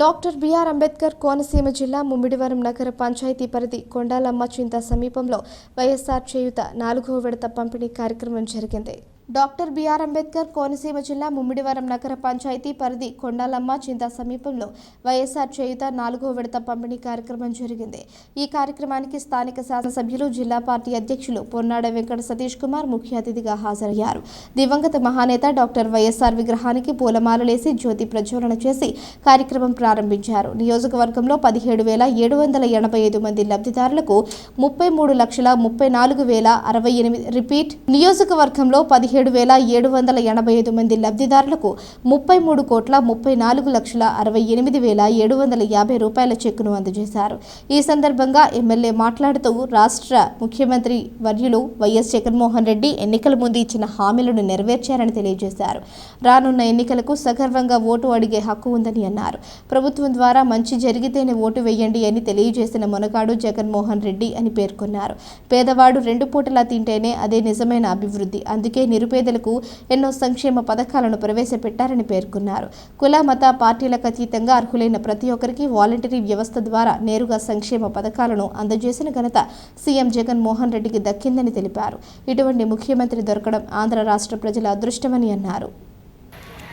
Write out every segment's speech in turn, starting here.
Doctor BR Ambedkar Konaseema జిల్లా ముమ్మిడివరం నగర పంచాయతీ పరిధి కొండాలమ్మ చింత సమీపంలో వైఎస్ఆర్ చేయుత నాలుగో విడత పంపిణీ కార్యక్రమం జరిగింది. డాక్టర్ బిఆర్ అంబేద్కర్ కోనసీమ జిల్లా ముమ్మిడివరం నగర పంచాయతీ పరిధి కొండాలమ్మ చింత సమీపంలో వైఎస్ఆర్ చేయుత నాలుగో విడత పంపిణీ కార్యక్రమం జరిగింది. ఈ కార్యక్రమానికి స్థానిక శాసనసభ్యులు జిల్లా పార్టీ అధ్యక్షులు పొన్నాడ వెంకట సతీష్ కుమార్ ముఖ్య అతిథిగా హాజరయ్యారు. దివంగత మహానేత డాక్టర్ వైఎస్ఆర్ విగ్రహానికి పూలమాలలేసి జ్యోతి ప్రజ్వలన చేసి కార్యక్రమం ప్రారంభించారు. నియోజకవర్గంలో పదిహేడు వేల ఏడు వందల ఎనభై ఐదు మంది లబ్ధిదారులకు ముప్పై మూడు లక్షల ముప్పై నాలుగు వేల అరవై ఎనిమిది రిపీట్ నియోజకవర్గంలో పదిహేను పదిహేడు వేల ఏడు వందల ఎనభై ఐదు మంది లబ్ధిదారులకు ముప్పై మూడు కోట్ల ముప్పై నాలుగు లక్షల అరవై ఎనిమిది వేల ఏడు వందల యాభై రూపాయల చెక్కును అందజేశారు. ఈ సందర్భంగా ఎమ్మెల్యే మాట్లాడుతూ రాష్ట్ర ముఖ్యమంత్రి వర్యులు వైఎస్ జగన్మోహన్ రెడ్డి ఎన్నికల ముందు ఇచ్చిన హామీలను నెరవేర్చారని తెలియజేశారు. రానున్న ఎన్నికలకు సగర్వంగా ఓటు అడిగే హక్కు ఉందని అన్నారు. ప్రభుత్వం ద్వారా మంచి జరిగితేనే ఓటు వేయండి అని తెలియజేసిన మొనగాడు జగన్మోహన్ రెడ్డి అని పేర్కొన్నారు. పేదవాడు రెండు పూటలా తింటేనే అదే నిజమైన అభివృద్ధి. అందుకే నిరుపేదలకు ఎన్నో సంక్షేమ పథకాలను ప్రవేశపెట్టారని పేర్కొన్నారు. కుల మత పార్టీలకు అతీతంగా అర్హులైన ప్రతి ఒక్కరికి వాలంటరీ వ్యవస్థ ద్వారా నేరుగా సంక్షేమ పథకాలను అందజేసిన ఘనత సీఎం జగన్మోహన్ రెడ్డికి దక్కిందని తెలిపారు. ఇటువంటి ముఖ్యమంత్రి దొరకడం ఆంధ్ర రాష్ట్ర ప్రజల అదృష్టమని అన్నారు.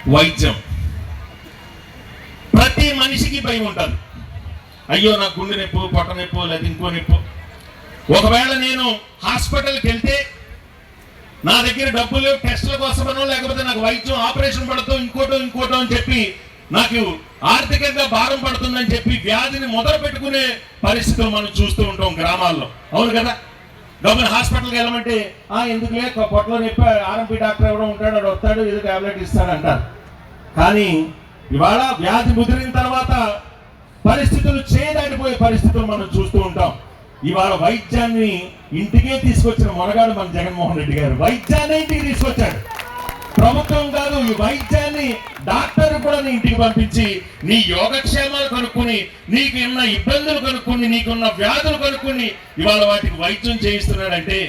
వైద్యం. ప్రతి మనిషికి భయం ఉంటుంది. అయ్యో నా గుండె నొప్పు పొట్ట నొప్పు లేదా ఇంకో నొప్పు. ఒకవేళ నేను హాస్పిటల్కి వెళ్తే నా దగ్గర డబ్బులు లేవు, టెస్టుల కోసమనో లేకపోతే నాకు వైద్యం ఆపరేషన్ పడుతూ ఇంకోటో ఇంకోటో అని చెప్పి నాకు ఆర్థికంగా భారం పడుతుందని చెప్పి వ్యాధిని మొదలు పెట్టుకునే పరిస్థితులు మనం చూస్తూ ఉంటాం గ్రామాల్లో. అవును కదా? గవర్నమెంట్ హాస్పిటల్కి వెళ్ళమంటే ఆ ఎందుకులే పొట్టలో నొప్పి ఆర్ఎంపీ డాక్టర్ ఎవడో ఉంటాడు వాడు వస్తాడు ఏదో టాబ్లెట్ ఇస్తాడు అంటారు. కానీ ఇవాళ వ్యాధి ముదిరిన తర్వాత పరిస్థితులు చేయదాటిపోయే పరిస్థితులు మనం చూస్తూ ఉంటాం. ఇవాళ వైద్యాన్ని ఇంటికే తీసుకొచ్చిన మొనగాడు మన జగన్మోహన్ రెడ్డి గారు. వైద్యాన్ని ఇంటికి తీసుకొచ్చాడు. ప్రభుత్వం కాదు ఈ వైద్యాన్ని డాక్టర్ కూడా నీ ఇంటికి పంపించి నీ యోగక్షేమాలు కనుక్కుని నీకు ఉన్న ఇబ్బందులు కనుక్కుని నీకున్న వ్యాధులు కనుక్కుని ఇవాళ వాటికి వైద్యం చేయిస్తున్నాడంటే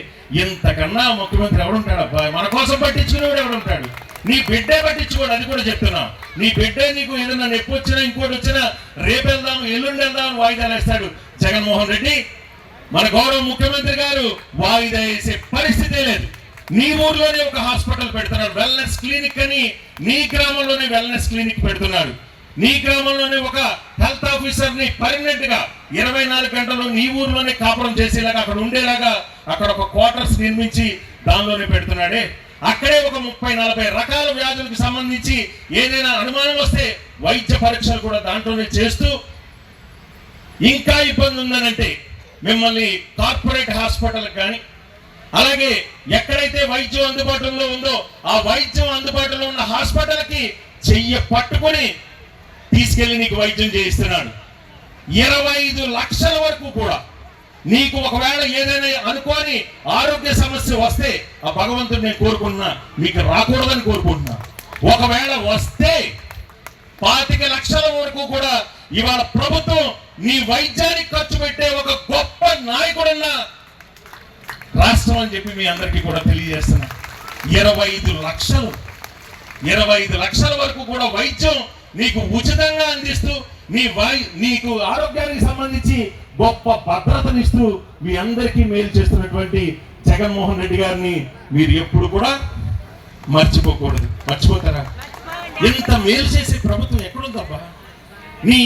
ఇంతకన్నా ముఖ్యమంత్రి ఎవడుంటాడు అబ్బాయి మన కోసం పట్టించుకునేవాడు ఎవడుంటాడు? నీ బిడ్డే పట్టించుకోడు అది కూడా చెప్తున్నా. నీ బిడ్డే నీకు ఏదైనా నొప్పి వచ్చినా ఇంకోటి వచ్చినా రేపు వెళ్దాం ఎల్లుండి వెళ్దాం వాయిదాలు వేస్తాడు జగన్మోహన్ రెడ్డి. మన గౌరవ ముఖ్యమంత్రి గారు వాయిదా వేసే పరిస్థితే లేదు. నీ ఊర్లోనే ఒక హాస్పిటల్ పెడుతున్నాడు వెల్నెస్ క్లినిక్ అని. నీ గ్రామంలోనే వెల్నెస్ క్లినిక్ పెడుతున్నాడు. నీ గ్రామంలోనే ఒక హెల్త్ ఆఫీసర్ని పర్మనెంట్గా ఇరవై నాలుగు గంటలు నీ ఊర్లోనే కాపురం చేసేలాగా అక్కడ ఉండేలాగా అక్కడ ఒక క్వార్టర్స్ నిర్మించి దానిలోనే పెడుతున్నాడే. అక్కడే ఒక ముప్పై నలభై రకాల వ్యాధులకు సంబంధించి ఏదైనా అనుమానం వస్తే వైద్య పరీక్షలు కూడా దాంట్లోనే చేస్తూ ఇంకా ఇబ్బంది ఉందనంటే మిమ్మల్ని కార్పొరేట్ హాస్పిటల్ కానీ అలాగే ఎక్కడైతే వైద్యం అందుబాటులో ఉందో ఆ వైద్యం అందుబాటులో ఉన్న హాస్పిటల్కి చెయ్యి పట్టుకొని తీసుకెళ్ళి నీకు వైద్యం చేయిస్తున్నాడు. ఇరవై ఐదు లక్షల వరకు కూడా. నీకు ఒకవేళ ఏదైనా అనుకోని ఆరోగ్య సమస్య వస్తే ఆ భగవంతుడు నేను కోరుకుంటున్నా మీకు రాకూడదని కోరుకుంటున్నా. ఒకవేళ వస్తే పాతిక లక్షల వరకు కూడా ఇవాళ ప్రభుత్వం నీ వైద్యానికి ఖర్చు పెట్టే ఒక గొప్ప నాయకుడున్న రాష్ట్రం అని చెప్పి మీ అందరికీ కూడా తెలియజేస్తున్నా. ఇరవై ఐదు లక్షలు ఇరవై ఐదు లక్షల వరకు కూడా వైద్యం నీకు ఉచితంగా అందిస్తూ నీ వై నీకు ఆరోగ్యానికి సంబంధించి గొప్ప భద్రతనిస్తూ మీ అందరికీ మేలు చేస్తున్నటువంటి జగన్మోహన్ రెడ్డి గారిని మీరు ఎప్పుడు కూడా మర్చిపోకూడదు. మర్చిపోతారా? ఇంత మేలు చేసే ప్రభుత్వం ఎక్కడుందబ్బా? నీ